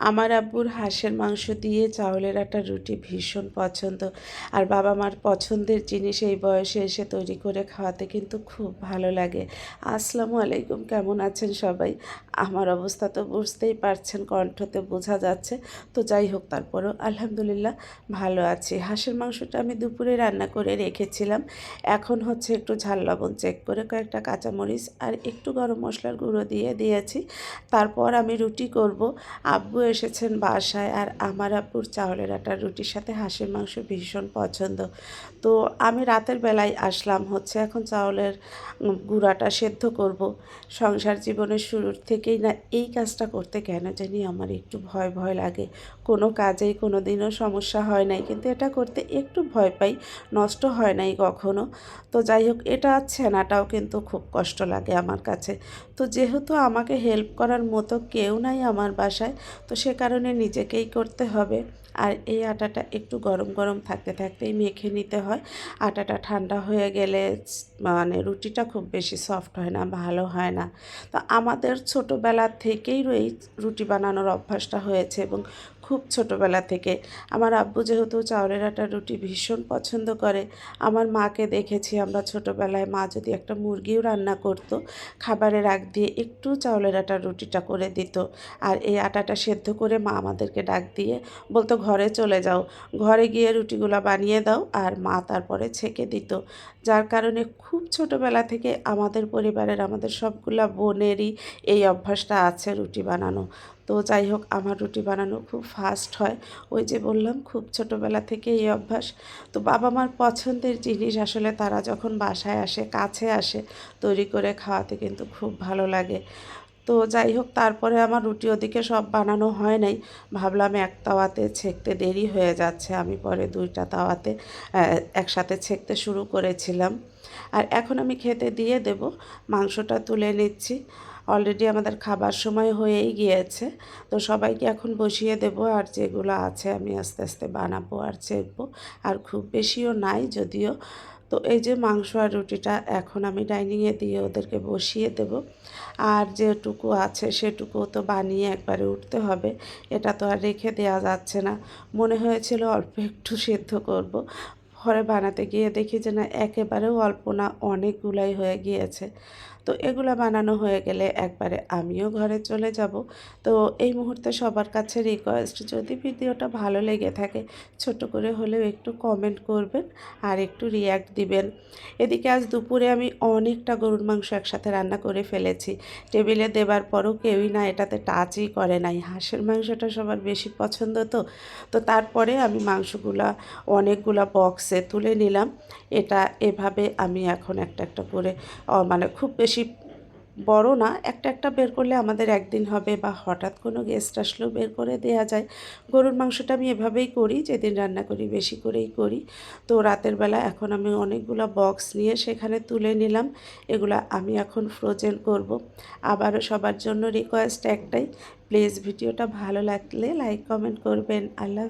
আমার আব্বুর হাঁসের মাংস দিয়ে চাউলের আটা রুটি ভীষণ পছন্দ। আর বাবা মার পছন্দের জিনিস এই বয়সে এসে তৈরি করে খাওয়াতে কিন্তু খুব ভালো লাগে। আসসালামু আলাইকুম, কেমন আছেন সবাই? আমার অবস্থা তো বুঝতেই পারছেন, কণ্ঠতে বোঝা যাচ্ছে। তো যাই হোক, তারপরও আলহামদুলিল্লাহ ভালো আছি। হাঁসের মাংসটা আমি দুপুরে রান্না করে রেখেছিলাম। এখন হচ্ছে একটু ঝাল লবণ চেক করে কয়েকটা কাঁচামরিচ আর একটু গরম মশলার গুঁড়ো দিয়ে দিয়েছি। তারপর আমি রুটি করব। আব্বু এসেছেন বাসায় আর আমার আপুর চাউলের আটার রুটির সাথে হাঁসের মাংস ভীষণ পছন্দ। তো আমি রাতের বেলায় আসলাম হচ্ছে এখন চাউলের গুঁড়াটা সেদ্ধ করব। সংসার জীবনের শুরুর থেকেই না এই কাজটা করতে কেন জানি আমার একটু ভয় ভয় লাগে। কোনো কাজেই কোনো দিনও সমস্যা হয় নাই, কিন্তু এটা করতে একটু ভয় পাই, নষ্ট হয় নাই কখনো। তো যাই হোক, এটা ছেনাটাও কিন্তু খুব কষ্ট লাগে আমার কাছে। তো যেহেতু আমাকে হেল্প করার মতো কেউ নাই আমার বাসায়, তো সে কারণে নিজেকেই করতে হবে। আর এই আটাটা একটু গরম গরম থাকতে, থাকতেই মেখে নিতে হয়। আটাটা ঠান্ডা হয়ে গেলে মানে রুটিটা খুব বেশি সফট হয় না, ভালো হয় না। তো আমাদের ছোটোবেলা থেকেই রুটি বানানোর অভ্যাসটা হয়েছে এবং খুব ছোটোবেলা থেকে। আমার আব্বু যেহেতু চাউলের আটার রুটি ভীষণ পছন্দ করে, আমার মাকে দেখেছি আমরা ছোটোবেলায় মা যদি একটা মুরগিও রান্না করতো, খাবারের আগ দিয়ে একটু চাউলের আটার রুটিটা করে দিত। আর এই আটাটা সেদ্ধ করে মা আমাদেরকে ডাক দিয়ে বলতো, ঘরে চলে যাও। ঘরে গিয়ে রুটিগুলো বানিয়ে দাও আর মা তারপরে ছেঁকে দিত। যার কারণে খুব ছোটোবেলা থেকে আমাদের পরিবারের আমাদের সবগুলা বোনেরই এই অভ্যাসটা আছে রুটি বানানো। তো যাই হোক, আমার রুটি বানানো খুব ফাস্ট হয়। ওই যে বললাম, খুব ছোটোবেলা থেকে এই অভ্যাস। তো বাবা মার পছন্দের জিনিস আসলে তারা যখন বাসায় আসে, কাছে আসে, তৈরি করে খাওয়াতে কিন্তু খুব ভালো লাগে। তো যাই হোক, তারপরে আমার রুটি ওদিকে সব বানানো হয় নাই। ভাবলাম এক তাওয়াতে ছেঁকতে দেরি হয়ে যাচ্ছে, আমি পরে দুইটা তাওয়াতে একসাথে ছেঁকতে শুরু করেছিলাম। আর এখন আমি খেতে দিয়ে দেব, মাংসটা তুলে নিচ্ছি। অলরেডি আমাদের খাবার সময় হয়েই গিয়েছে। তো সবাইকে এখন বসিয়ে দেব, আর যেগুলো আছে আমি আস্তে আস্তে বানাবো আর চেকবো আর খুব বেশিও নাই যদিও। তো এই যে মাংস আর রুটিটা এখন আমি ডাইনিংয়ে দিয়ে ওদেরকে বসিয়ে দেব। আর যেটুকু আছে সেটুকু তো বানিয়ে একবারে উঠতে হবে। এটা তো আর রেখে দেওয়া যাচ্ছে না। মনে হয়েছিল অল্প একটু সেদ্ধ করব। ঘরে বানাতে গিয়ে দেখি যে না, একেবারেও অল্প না, অনেকগুলাই হয়ে গিয়েছে। তো এগুলো বানানো হয়ে গেলে একবারে আমিও ঘরে চলে যাব। তো এই মুহূর্তে সবার কাছে রিকোয়েস্ট যদি ভিডিওটা ভালো লেগে থাকে, ছোট করে হলেও একটু কমেন্ট করবেন আর একটু রিয়্যাক্ট দিবেন। এদিকে আজ দুপুরে আমি অনেকটা গরুর মাংস একসাথে রান্না করে ফেলেছি। টেবিলে দেবার পরও কেউই না এটাতে টাচই করে নাই। হাঁসের মাংসটা সবার বেশি পছন্দ তো। তো তারপরে আমি মাংসগুলা, অনেকগুলা বক্সে তুলে নিলাম। এটা এভাবে আমি এখন একটা একটা করে মানে খুব বেশি বড় না, একটা একটা বের করলে আমাদের একদিন হবে বা হঠাৎ কোনো গেস্ট আসলেও বের করে দেওয়া যায়। গরুর মাংসটা আমি এভাবেই করি, যেদিন রান্না করি বেশি করেই করি। তো রাতের বেলা এখন আমি অনেকগুলো বক্স নিয়ে সেখানে তুলে নিলাম। এগুলো আমি এখন ফ্রোজেন করব। আবারও সবার জন্য রিকোয়েস্ট একটাই প্লিজ ভিডিওটা ভালো লাগলে লাইক কমেন্ট করবেন। আল্লাহ